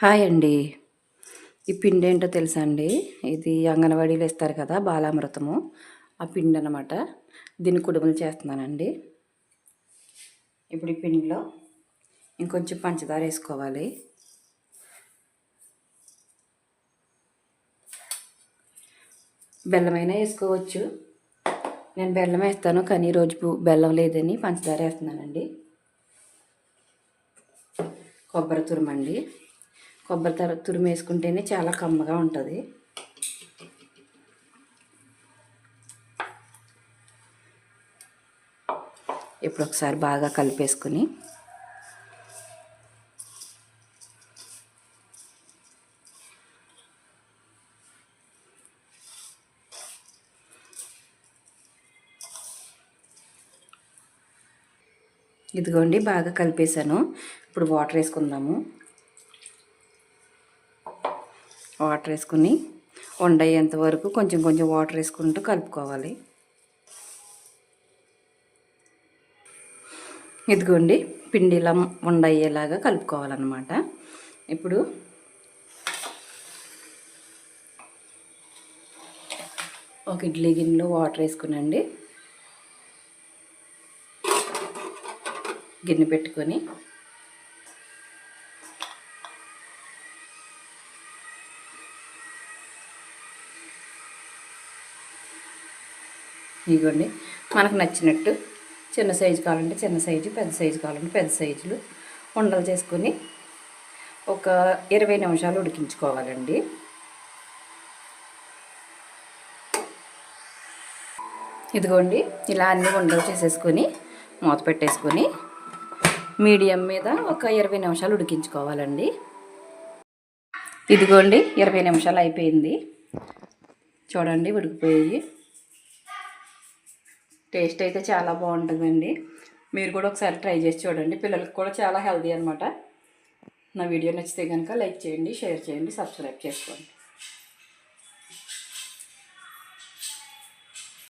Hi అండి. ఈ పిండి ఏంటో తెలుసా అండి? ఇది అంగన్వాడీలో ఇస్తారు కదా బాలామృతము. ఆ పిండి అనమాట దీన్ని కుడుములు చేస్తున్నానండి. ఇప్పుడు ఈ పిండిలో ఇంకొంచెం పంచదార వేసుకోవాలి. బెల్లమైనా వేసుకోవచ్చు. నేను బెల్లం వేస్తాను కానీ ఈరోజు బెల్లం లేదని పంచదార వేస్తున్నానండి. కొబ్బరి తురుమండి. కొబ్బరి తర తురిమేసుకుంటేనే చాలా కమ్మగా ఉంటుంది. ఇప్పుడు ఒకసారి బాగా కలిపేసుకుని ఇదిగోండి బాగా కలిపేశాను. ఇప్పుడు వాటర్ వేసుకుందాము. వాటర్ వేసుకుని వండయ్యేంత వరకు కొంచెం కొంచెం వాటర్ వేసుకుంటూ కలుపుకోవాలి. ఇదిగోండి పిండి ఇలా ఉండయ్యేలాగా కలుపుకోవాలన్నమాట. ఇప్పుడు ఒక ఇడ్లీ గిన్నెలో వాటర్ వేసుకునండి. గిన్నె పెట్టుకొని ఇదిగోండి మనకు నచ్చినట్టు చిన్న సైజు కావాలంటే చిన్న సైజు పెద్ద సైజు కావాలంటే పెద్ద సైజులు ఉండలు చేసుకొని ఒక ఇరవై నిమిషాలు ఉడికించుకోవాలండి. ఇదిగోండి ఇలా అన్ని ఉండలు చేసేసుకొని మూత పెట్టేసుకొని మీడియం మీద ఒక ఇరవై నిమిషాలు ఉడికించుకోవాలండి. ఇదిగోండి ఇరవై నిమిషాలు అయిపోయింది. చూడండి ఉడికిపోయి టేస్ట్ అయితే చాలా బాగుంటుందండి. మీరు కూడా ఒకసారి ట్రై చేసి చూడండి. పిల్లలకి కూడా చాలా హెల్తీ అనమాట నా వీడియో నచ్చితే కనుక లైక్ చేయండి షేర్ చేయండి సబ్స్క్రైబ్ చేసుకోండి.